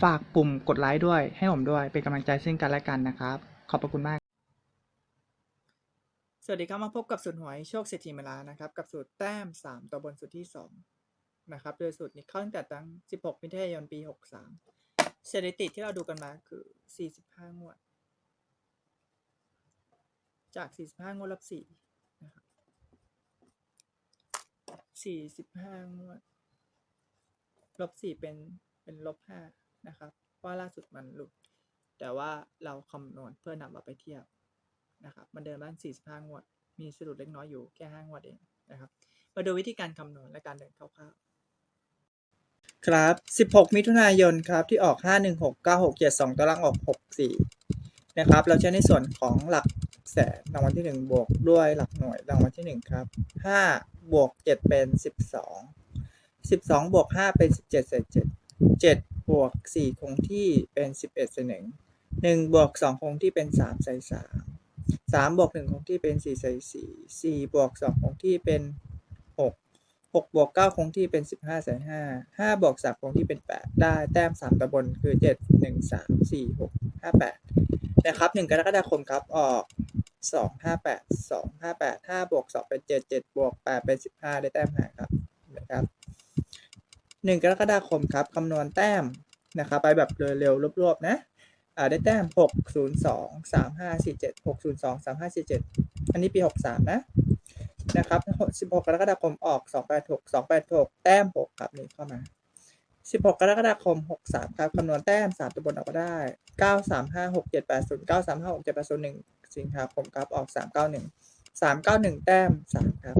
ฝากปุ่มกดไลค์ด้วย ให้ผมด้วย เป็นกำลังใจซึ่งกันและกันนะครับ ขอบพระคุณมาก สวัสดีครับมาพบกับสูตรหวยโชคเศรษฐีเมลานะครับ กับสูตรแต้ม 3 ตัวบนสูตรที่ 2 นะครับ โดยสูตรนี้เข้าตั้งแต่ตั้ง 16มิถุนายนปี 63สถิติที่เราดูกันมาคือ 45 งวด จาก 45 งวดลบ4นะครับ45 งวดลบ4เป็นเป็นลบ5 นะครับว่าล่าสุดมันหลุด แต่ว่าเราคำนวณเพื่อนำมาไปเทียบนะครับมันเดินบ้าน45 งวด มีสรุปเล็กน้อยอยู่แค่ 5 งวดเองนะครับ มาดูวิธีการคำนวณและการเดินคร่าวๆครับ 16 มิถุนายนครับที่ออก 5169672ตารางออก 64 นะครับ เราใช้ในส่วนของหลักแสนรางวัลที่ 1 บวกด้วยหลักหน่วยรางวัลที่ 1 ครับ 5 บวก 7 เป็น 12 12 บวก 5 เป็น 17เศษ7 7 บวก4คงที่เป็น11เศษ1 1บวก2คงที่เป็น3ใส่3สามบวกหนึ่งคงที่เป็นสี่ใส่สี่สี่บวกสองคงที่เป็นหกหกบวกเก้าคงที่เป็นสิบห้าใส่ห้าห้าบวกสามคงที่เป็นแปดได้แต้มสามตะบนคือเจ็ดหนึ่งสามสี่หกห้าแปดนะครับหนึ่งกรกฎาคมครับออกสองห้าแปดสองห้าแปดห้าบวกสองเป็นเจ็ดเจ็ดบวกแปดเป็นสิบห้าได้แต้มหาครับนะครับ หนึ่งกรกฎาคมครับคำนวณแต้มนะครับไปแบบเร็วๆรวบๆนะอ่าได้แต้มหกศูนย์สองสามห้าสี่เจ็ดหกศูนย์สองสามห้าสี่เจ็ดอันนี้ปีหกสามนะนะครับสิบหกกรกฎาคมออกสองแปดหกสองแปดหกแต้มหกครับนี่เข้ามาสิบหกกรกฎาคมหกสามครับคำนวณแต้มสามตัวบนออกมาได้เก้าสามห้าหกเจ็ดแปดศูนย์เก้าสามห้าหกเจ็ดแปดศูนย์หนึ่งสิงหาคมครับออกสามเก้าหนึ่งสามเก้าหนึ่งแต้มสามครับ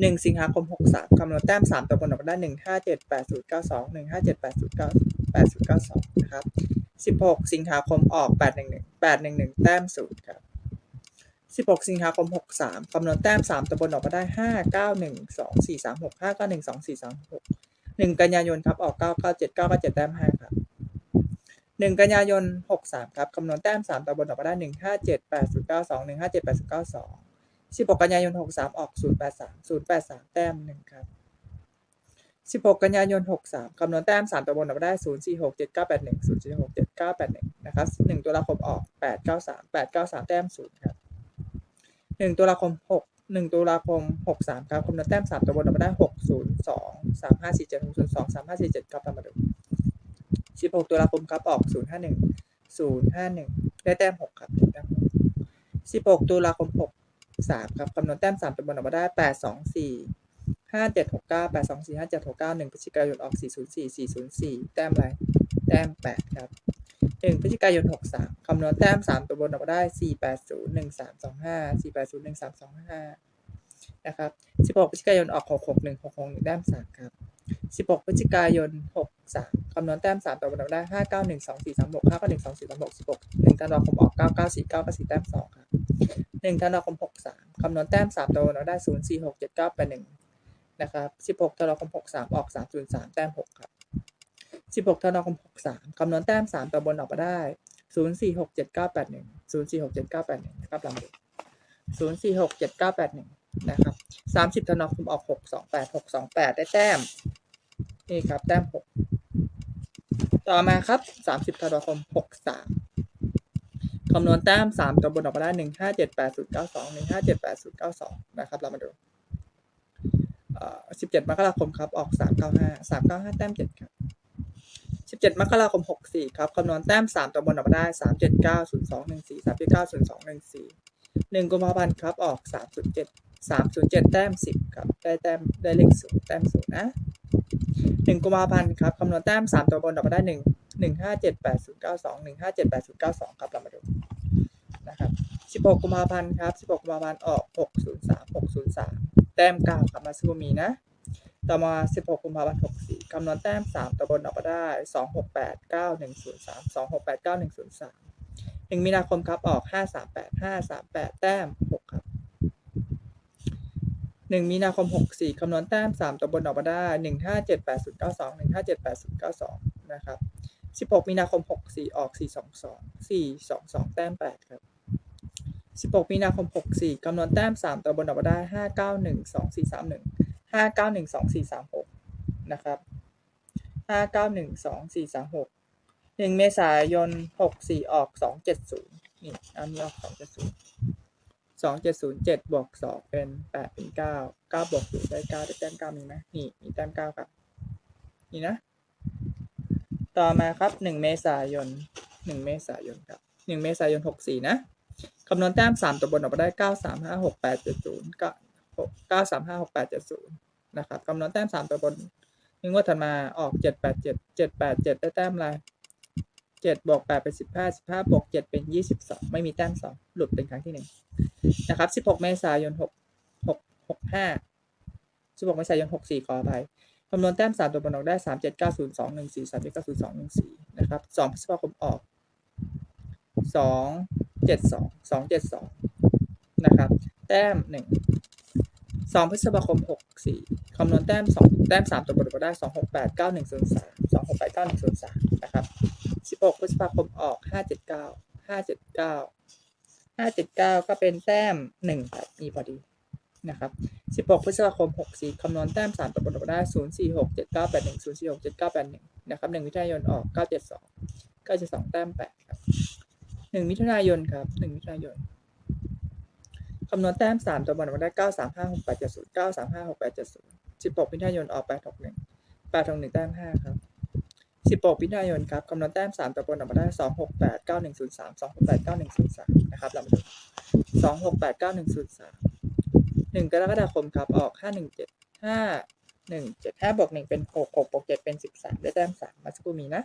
หนึ่งสิงหาคมหกสามคำนวณแต้มสามตัวบนออกมาได้หนึ่งห้าเจ็ดแปดศูนย์เก้าสองหนึ่งห้าเจ็ดแปดศูนย์เก้าแปดศูนย์เก้าสองนะครับสิบหกสิงหาคมออกแปดหนึ่งหนึ่งแปดหนึ่งหนึ่งแต้มศูนย์ครับสิบหกสิงหาคมหกสามคำนวณแต้มสามตัวบนออกมาได้ห้าเก้าหนึ่งสองสี่สามหกห้าเก้าหนึ่งสองสี่สามหกหนึ่งกันยายนครับออกเก้าเก้าเจ็ดเก้าเก้าเจ็ดแต้มห้าครับหนึ่งกันยายนหกสามครับคำนวณแต้มสามตัวบนออกมาได้หนึ่งห้าเจ็ดแปดศูนย์เก้าสองหนึ่งห้าเจ็ดแปดศูนย์เก้าสอง สิบหกกันยายนหกสามออกศูนย์แปดสามศูนย์แปดสามแต้มหนึ่งครับ16กันยายน63คำนวณแต้ม3ตัวบนออกมาได้0 4 6 7 9 8 1 0 4 6 7 9 8 1นะครับ1ตัวละคมออก8 9 3 8 9 3แต้ม0ครับ1ตัวละคม6 1ตัวละคม63ครับคำนวณแต้ม3ตัวบนออกมาได้6 0 2 3 5 4 7 6 0 2 3 5 4 7ครับเรามมาดู16ตัวละคมครับออก0 5 1 0 5 1ได้แต้ม6ครับได้แต้ม6 16ตัวละคมครับคำนวณแต้ม3ตัวบนออกมาได้8 2 4ห้าเจ็ดหกเก้าแปดสองสี่ห้าเจ็ดหกเก้าหนึ่งพฤศจิกายนออกสี่ศูนย์สี่สี่ศูนย์สี่แต้มอะไรแต้มแปดครับหนึ่งพฤศจิกายนหกสามคำนวณแต้มสามตัวบนออกมาได้สี่แปดศูนย์หนึ่งสามสองห้าสี่แปดศูนย์หนึ่งสามสองห้านะครับสิบหกพฤศจิกายนออกหกหกหนึ่งหกหกหนึ่งแต้มสามครับสิบหกพฤศจิกายนหกสามคำนวณแต้มสามตัวบนออกมาได้ห้าเก้าหนึ่งสองสี่สามหกห้าเก้าหนึ่งสองสี่สามหกสิบหกหนึ่งธันวาคมออกเก้าเก้าสี่เก้าเก้าสี่แต้มสองครับ หนึ่งธันวาคมหกสามคำนวณแต้มสามตัวเราได้ศูนย์สี่หกเจ็ดเก้าแปดหนึ่งนะครับสิบหกธันวาคมหกสามออกสามศูนย์สามแต้มหกครับสิบหกธันวาคมหกสามคำนวณแต้มสามตัวบนออกมาได้ศูนย์สี่หกเจ็ดเก้าแปดหนึ่งศูนย์สี่หกเจ็ดเก้าแปดหนึ่งครับลำดับศูนย์สี่หกเจ็ดเก้าแปดหนึ่งนะครับสามสิบธันวาคมออกหกสองแปดหกสองแปดได้แต้มนี่ครับแต้มหกต่อมาครับสามสิบธันวาคมหกสาม คำนวณแต้ม3ตัวบนออกมาได้157892 157892นะครับ เรามาดูสิบเจ็ดมกราคมครับ ออกสามเก้าห้าสามเก้าห้าแต้มเจ็ดครับสิบเจ็ดมกราคมหกสี่ครับ คำนวณแต้มสามตัวบนออกมาได้สามเจ็ดเก้าศูนย์สองหนึ่งสี่สามเจ็ดเก้าศูนย์สองหนึ่งสี่หนึ่งกุมภาพันธ์ครับ ออกสามศูนย์เจ็ดสามศูนย์เจ็ดแต้มสิบครับ ได้แต้มได้เลขศูนย์แต้มศูนย์นะหนึ่งกุมภาพันธ์ครับ คำนวณแต้มสามตัวบนออกมาได้หนึ่ง หนึ่งห้าเจ็ดแปดศูนย์เก้าสองหนึ่งห้าเจ็ดแปดศูนย์เก้าสองครับเรามาดูนะครับสิบหกกุมภาพันธ์ครับสิบหกกุมภาพันธ์ออกหกศูนย์สามหกศูนย์สามแต้มเก้ากลับมาซูมีนะ ต่อมาสิบหกกุมภาพันธ์หกสี่คำนวณแต้มสามตะบนออกมาได้สองหกแปดเก้าหนึ่งศูนย์สามสองหกแปดเก้าหนึ่งศูนย์สามหนึ่งมีนาคมครับออกห้าสามแปดห้าสามแปดแต้มหกครับหนึ่งมีนาคมหกสี่คำนวณแต้มสามตัวบนออกมาได้หนึ่งห้าเจ็ดแปดศูนย์เก้าสองหนึ่งห้าเจ็ดแปดศูนย์เก้าสองนะครับ 16มีนาคม64ออก422 422แต้ม8ครับ16มีนาคม64คำนวณแต้ม3ตัวบนออกมาได้5912431ห้าเก้าหนึ่งสองสี่สามหกนะครับห้าเก้าหนึ่งสองสี่สามหกหนึ่งเมษายนหกสี่ออกสองเจ็ดศูนย์นี่อันนี้ออกสองเจ็ดศูนย์สองเจ็ดศูนย์เจ็ดบวกสองเป็นแปดเป็นเก้าเก้าบวกศูนย์ได้เก้าได้แต้มเก้ามีไหมนี่มีแต้มเก้าครับนี่นะ ต่อมาครับหนึ่งเมษายนหนึ่งเมษายนครับหนึ่งเมษายนหกสี่นะคำนวณแต้มสามตัวบนออกมาได้เก้าสามห้าหกแปดเจ็ดศูนย์ก็เก้าสามห้าหกแปดเจ็ดศูนย์นะครับคำนวณแต้มสามตัวบนนึ่งงว่าถัดมาออกเจ็ดแปดเจ็ดเจ็ดแปดเจ็ดได้แต้มอะไรเจ็ดบวกแปดเป็นสิบห้าสิบห้าบวกเจ็ดเป็นยี่สิบสองไม่มีแต้มสองหลุดเป็นครั้งที่หนึ่งนะครับสิบหกเมษายนหกหกหกห้าสิบหกเมษายนหกสี่ขออภัย คำนวณแต้มสามตัวบนออกได้สามเจ็ดเก้าศูนย์สองหนึ่งสี่สามเจ็ดเก้าศูนย์สองหนึ่งสี่นะครับสองพฤษภาคมออกสองเจ็ดสองสองเจ็ดสองนะครับ แต้มหนึ่งสองพฤษภาคมหกสี่คำนวณแต้มสองแต้มสามตัวบนก็ได้สองหกแปดเก้าหนึ่งศูนย์สามสองหกแปดเก้าหนึ่งศูนย์สามนะครับสิบหกพฤษภาคมออกห้าเจ็ดเก้าห้าเจ็ดเก้าห้าเจ็ดเก้าก็เป็นแต้มหนึ่งครับมีพอดี นะครับสิบหกพฤษภาคมหกสี่คำนวณแต้มสามตัวบนก็ได้ศูนย์สี่หกเจ็ดเก้าแปดหนึ่งศูนย์สี่หกเจ็ดเก้าแปดหนึ่งนะครับหนึ่งมิถุนายนออกเก้าเจ็ดสองก้าเจ็ดสองแต้มแปดครับหนึ่งมิถุนายนครับหนึ่งมิถุนายน คำนวณแต้มสามตัวบนออกมาได้เก้าสามห้าหกแปดเจ็ดศูนย์เก้าสามห้าหกแปดเจ็ดศูนย์สิบหกมิถุนายนออกแปดหกหนึ่งแปดหกหนึ่งแต้มห้าครับสิบหกมิถุนายนครับคำนวณแต้มสามตัวบนออกมาได้สองหกแปดเก้าหนึ่งศูนย์สามสองหกแปดเก้าหนึ่งศูนย์สามนะครับเรามาดูส หนึ่งศูนย์สากรกฎาคมครับ ออกห้าหนึ่งเจ็ดห้าหนึ่งเจ็ดห้าบวกหนึ่งเป็นหกหกบวกเจ็ดเป็นสิบสามได้แต้มสามมาสกูมีนะ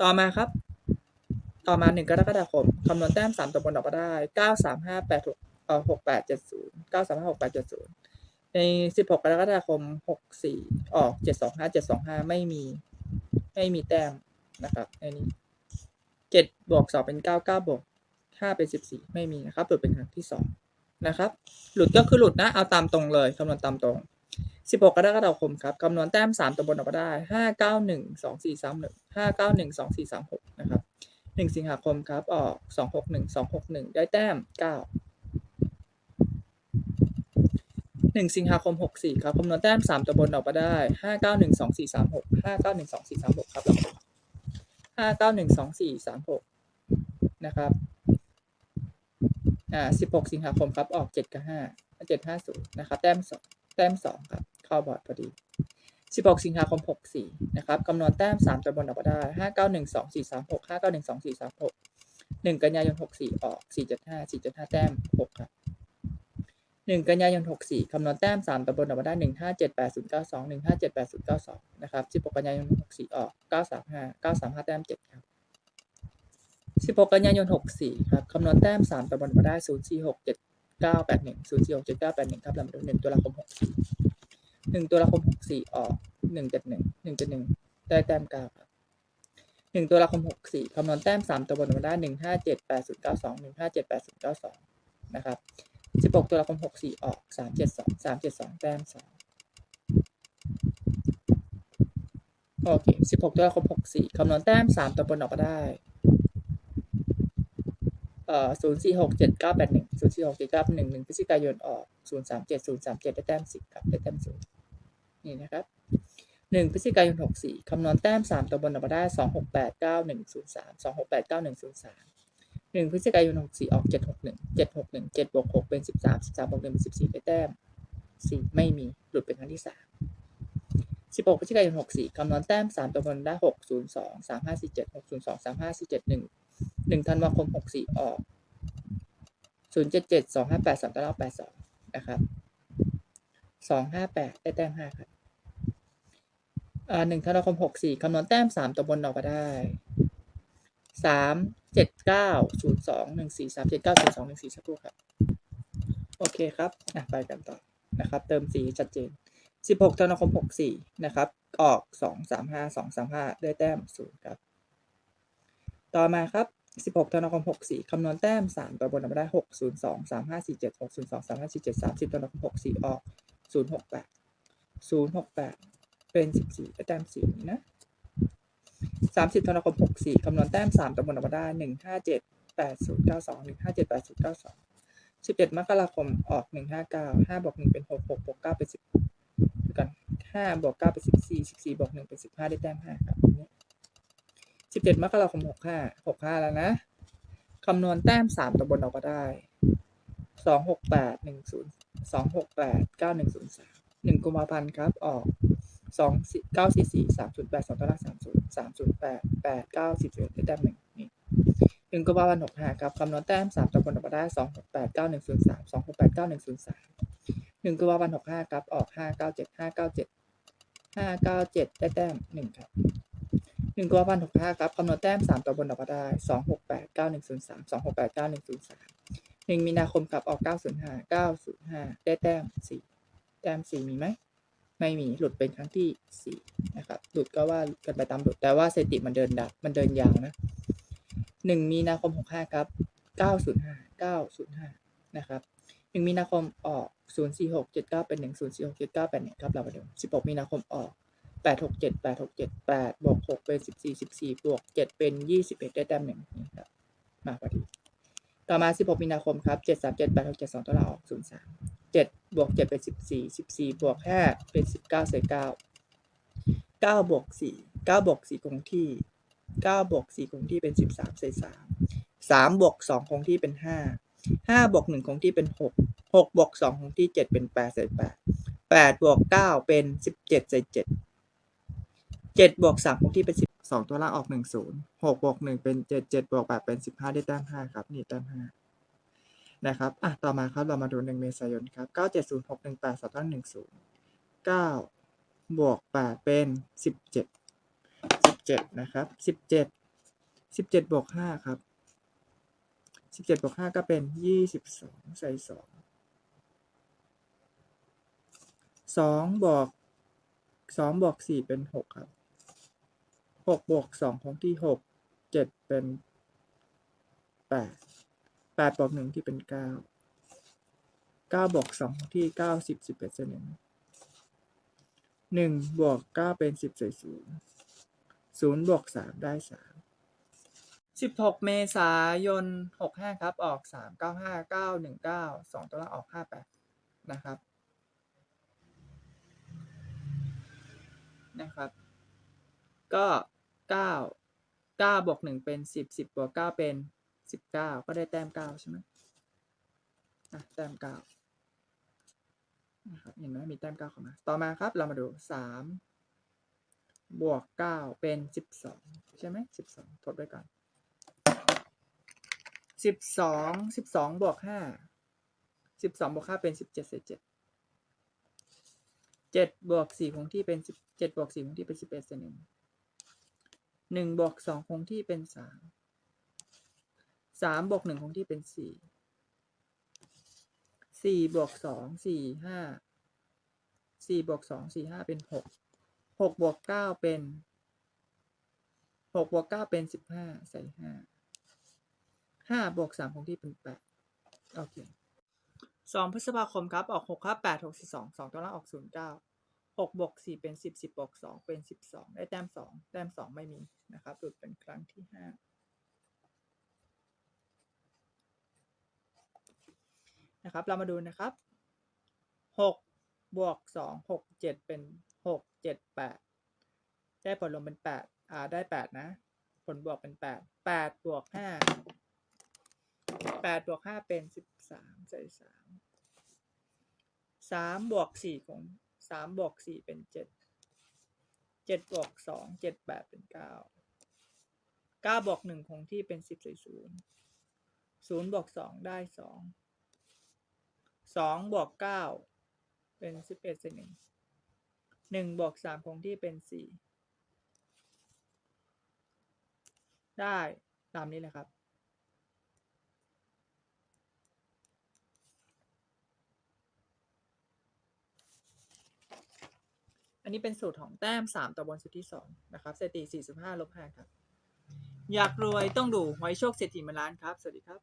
ต่อมาครับ ต่อมาหนึ่งกรกฎาคมคำนวณแต้มสามตัวบนออกมาได้เก้าสามห้าแปดหกเอ่อหกแปดเจ็ดศูนย์เก้าสามห้าหกแปดเจ็ดศูนย์ในสิบหกกรกฎาคมหกสี่ออกเจ็ดสองห้าเจ็ดสองห้าไม่มี ไม่มีแต้มนะครับในนี้เจ็ดบวกสองเป็นเก้าเก้าบวกห้าเป็นสิบสี่ไม่มีนะครับหลุดเป็นครั้งที่สอง นะครับ หลุดก็คือหลุดนะ เอาตามตรงเลยคำนวณตามตรงสิบหกกรกฎาคมครับคำนวณแต้มสามตัวบนออกมาได้ห้าเก้าหนึ่งสองสี่สามหนึ่งห้าเก้าหนึ่งสองสี่สามหกนะครับหนึ่งสิงหาคมครับ ออกสองหกหนึ่งสองหกหนึ่งได้แต้มเก้าหนึ่งสิงหาคมหกสี่ครับคำนวณแต้มสามตัวบนออกมาได้ห้าเก้าหนึ่งสองสี่สามหกห้าเก้าหนึ่งสองสี่สามหกครับเราห้าเก้าหนึ่งสองสี่สามหกนะครับ อ่าสิบหกสิงหาคมครับออกเจ็ดกับห้าเจ็ดห้าศูนย์นะครับแต้มสองแต้มสองครับเข้าบอร์ดพอดีสิบหกสิงหาคมหกสี่นะครับคำนวณแต้มสามตัวบนออกมาได้ห้าเก้าหนึ่งสองสี่สามหกห้าเก้าหนึ่งสองสี่สามหกหนึ่งกันยายนหกสี่ออกสี่เจ็ดห้าสี่เจ็ดห้าแต้มหกครับหนึ่งกันยายนหกสี่คำนวณแต้มสามตำบลออกมาได้หนึ่งห้าเจ็ดแปดศูนย์เก้าสองหนึ่งห้าเจ็ดแปดศูนย์เก้าสองนะครับสิบหกกันยายนหกสี่ออกเก้าสามห้าเก้าสามห้าแต้มเจ็ดครับ สิบหกกันยายนหกสี่ครับ คำนวณแต้มสามตำบลออกมาได้ศูนย์สี่หกเจ็ดเก้าแปดหนึ่งศูนย์สี่หกเจ็ดเก้าแปดหนึ่งครับลำดับหนึ่งตุลาคมหกสี่หนึ่งตุลาคมหกสี่ออกหนึ่งเจ็ดหนึ่งหนึ่งเจ็ดหนึ่งได้แต้มเก้าครับหนึ่งตุลาคมหกสี่คำนวณแต้มสามตำบลออกมาได้หนึ่งห้าเจ็ดแปดศูนย์เก้าสองหนึ่งห้าเจ็ดแปดศูนย์เก้าสองนะครับสิบหกตุลาคมหกสี่ออกสามเจ็ดสองสามเจ็ดสองแต้มสองโอเคสิบหกตุลาคมหกสี่คำนวณแต้มสามตัวบนออกมาได้ ศูนย์สี่หกเจ็ดเก้าแปดหนึ่งศูนย์สี่หกเจ็ดเก้าหนึ่งหนึ่งพฤศจิกายนออกศูนย์สามเจ็ดศูนย์สามเจ็ดได้แต้มสิบครับได้แต้มศูนย์นี่นะครับหนึ่งพฤศจิกายนหกสี่คำนวณแต้มสามตัวบนออกมาได้สองหกแปดเก้าหนึ่งศูนย์สามสองหกแปดเก้าหนึ่งศูนย์สามหนึ่งพฤศจิกายนหกสี่ออกเจ็ดหกหนึ่งเจ็ดหกหนึ่งเจ็ดบวกหกเป็นสิบสามสิบสามบวกหนึ่งเป็นสิบสี่ได้แต้มสี่ไม่มีหลุดเป็นครั้งที่สามสิบหกพฤศจิกายนหกสี่คำนวณแต้มสามตัวบนได้หกศูนย์สองสามห้าสี่เจ็ดหกศูนย์สองสามห้าสี่เจ็ดหนึ่ง หนึ่งธันวาคมหกสี่ออกศูนย์เจ็ดเจ็ดสองห้าแปดสองตัวละออแปดสองนะครับสองห้าแปดได้แต้มห้าครับอ่าหนึ่งธันวาคมหกสี่คำนวณแต้มสามตัวบนออกมาได้สามเจ็ดเก้าศูนย์สองหนึ่งสี่สามเจ็ดเก้าศูนย์สองหนึ่งสี่สักครู่ครับ โอเคครับอะไปกันต่อนะครับ เติมสีชัดเจนสิบหกธันวาคมหกสี่นะครับ ออกสองสามห้าสองสามห้าได้แต้มศูนย์ครับ ต่อมาครับ 16ธันวาคม64คำนวณแต้ม3ตัวบนออกมาได้602 3547 602 3547 30ธันวาคม64ออก068 068เป็น14ได้แต้ม4นี้นะ30ธันวาคม64คำนวณแต้ม3ตัวบนออกมาได้157 8092 157 8092 17มกราคมออก159 5บวก1เป็น6 6บวก9เป็น10ดูกัน5บวก9เป็น14 14บวก1เป็น15ได้แต้ม5ครับนี้ สิบเจ็ดมกราคมหกห้าหกห้าแล้วนะคำนวณแต้มสามตัวบนออกมาได้สองหกแปดหนึ่งศูนย์สองหกแปดเก้าหนึ่งศูนย์สามหนึ่งกุมภาพันธ์ครับออกสองเก้าสี่สี่สามศูนย์แปดสองตารางสามศูนย์สามศูนย์แปดแปดเก้าสิบเอ็ดได้แต้มหนึ่งนี่หนึ่งกุมภาพันธ์หกห้าครับคำนวณแต้มสามตัวบนออกมาได้สองหกแปดเก้าหนึ่งศูนย์สามสองหกแปดเก้าหนึ่งศูนย์สามหนึ่งกุมภาพันธ์หกห้าครับออกห้าเก้าเจ็ดห้าเก้าเจ็ดห้าเก้าเจ็ดได้แต้มหนึ่งครับ หนึ่งกุมภาพันธ์หกห้าครับคำนวณแต้มสามตัวบนออกมาได้สองหกแปดเก้าหนึ่งศูนย์สามสองหกแปดเก้าหนึ่งศูนย์สามหนึ่งมีนาคมครับออกเก้าศูนย์ห้าเก้าศูนย์ห้าได้แต้มสี่แต้มสี่มีไหมไม่มีหลุดเป็นครั้งที่สี่นะครับหลุดก็ว่ากันไปตามหลุดแต่ว่าสถิติมันเดินดับมันเดินยาวนะหนึ่งมีนาคมหกห้าครับเก้าศูนย์ห้าเก้าศูนย์ห้านะครับหนึ่งมีนาคมออกศูนย์สี่หกเจ็ดเก้าเป็นหนึ่งศูนย์สี่หกเจ็ดเก้าเป็นหนึ่งครับเรามาดูสิบหกมีนาคมออก แปดหกเจ็ดแปดหกเจ็ดแปดบวกหกเป็นสิบสี่สิบสี่บวกเจ็ดเป็นยี่สิบเอ็ดได้แต้มหนึ่งนี่ครับ มาพอดี ต่อมาสิบหกมีนาคมครับเจ็ดสามเจ็ดแปดหกเจ็ดสองตัวเราออกศูนย์สามเจ็ดบวกเจ็ดเป็นสิบสี่สิบสี่บวกห้าเป็นสิบเก้าเศษเก้าเก้าบวกสี่เก้าบวกสี่คงที่เก้าบวกสี่คงที่เป็นสิบสามเศษสามสามบวกสองคงที่เป็นห้าห้าบวกหนึ่งคงที่เป็นหกหกบวกสองคงที่เจ็ดเป็นแปดเศษแปดแปดบวกเก้าเป็นสิบเจ็ดเศษเจ็ด เจ็ดบวกสามที่เป็นสิบสองตัวล่างออกหนึ่งศูนย์หกบวกหนึ่งเป็นเจ็ดเจ็ดบวกแปดเป็นสิบห้าได้แต้มห้าครับ นี่แต้มห้านะครับอะต่อมาครับเรามาดูหนึ่งเมษายนครับเก้าเจ็ดศูนย์หกหนึ่งแปดสองตั้งหนึ่งศูนย์เก้าบวกแปดเป็นสิบเจ็ดสิบเจ็ดนะครับสิบเจ็ดสิบเจ็ดบวกห้าครับสิบเจ็ดบวกห้าก็เป็นยี่สิบสองใส่สองสองบวกสองบวกสี่เป็นหกครับ หกบวกสองคงที่หกเจ็ดเป็นแปดแปดบวกหนึ่งที่เป็นเก้าเก้าบวกสองที่เก้าสิบสิบเอ็ดเศษหนึ่งหนึ่งบวกเก้าเป็นสิบใส่ศูนย์ศูนย์บวกสามได้สามสิบหกเมษายนหกห้าครับ ออกสามเก้าห้าเก้าหนึ่งเก้าสองตัวละออกห้าแปดนะครับ นะครับ ก็ เก้าเก้าบวกหนึ่งเป็นสิบสิบบวกเก้าเป็นสิบเก้าก็ได้แต้มเก้าใช่ไหมอะแต้มเก้านะครับเห็นไหมมีแต้มเก้าเข้ามา ต่อมาครับเรามาดูสามบวกเก้าเป็นสิบสองใช่ไหมสิบสองทดไว้ก่อนสิบสองสิบสองบวกห้าสิบสองบวกห้าเป็นสิบเจ็ดเศษเจ็ดเจ็ดบวกสี่คงที่เป็นสิบเจ็ดบวกสี่คงที่เป็นสิบเอ็ดเศษหนึ่ง หนึ่งบวกสองคงที่เป็นสามสามบวกหนึ่งคงที่เป็นสี่สี่บวกสองสี่ห้าสี่บวกสองสี่ห้าเป็นหกหกบวกเก้าเป็นหกบวกเก้าเป็นสิบห้าใส่ห้าห้าบวกสามคงที่เป็นแปดโอเคสองพฤษภาคมครับ ออกหกห้าแปดหกสี่สองสองตัวล่างออกศูนย์เก้า หกบวกสี่เป็นสิบสิบบวกสองเป็นสิบสองได้แต้มสองแต้มสองไม่มีนะครับหลุดเป็นครั้งที่ห้านะครับ เรามาดูนะครับหกบวกสองหกเจ็ดเป็นหกเจ็ดแปดได้ผลรวมเป็นแปดอ่าได้แปดนะ ผลบวกเป็นแปดแปดบวกห้าแปดบวกห้าเป็นสิบสามใส่สามสามบวกสี่ของ สามบวกสี่เป็นเจ็ดเจ็ดบวกสองเจ็ดแปดเป็นเก้าเก้าบวกหนึ่งคงที่เป็นสิบใส่ศูนย์ศูนย์บวกสองได้สองสองบวกเก้าเป็นสิบเอ็ดเศษหนึ่งหนึ่งบวกสามคงที่เป็นสี่ได้ตามนี้เลยครับ อันนี้เป็นสูตรของแต้มสามต่อบนสุดที่สองนะครับเศรษฐีสี่สิบห้าลบห้าครับ อยากรวยต้องดูหวยโชคเศรษฐีมาล้านครับ สวัสดีครับ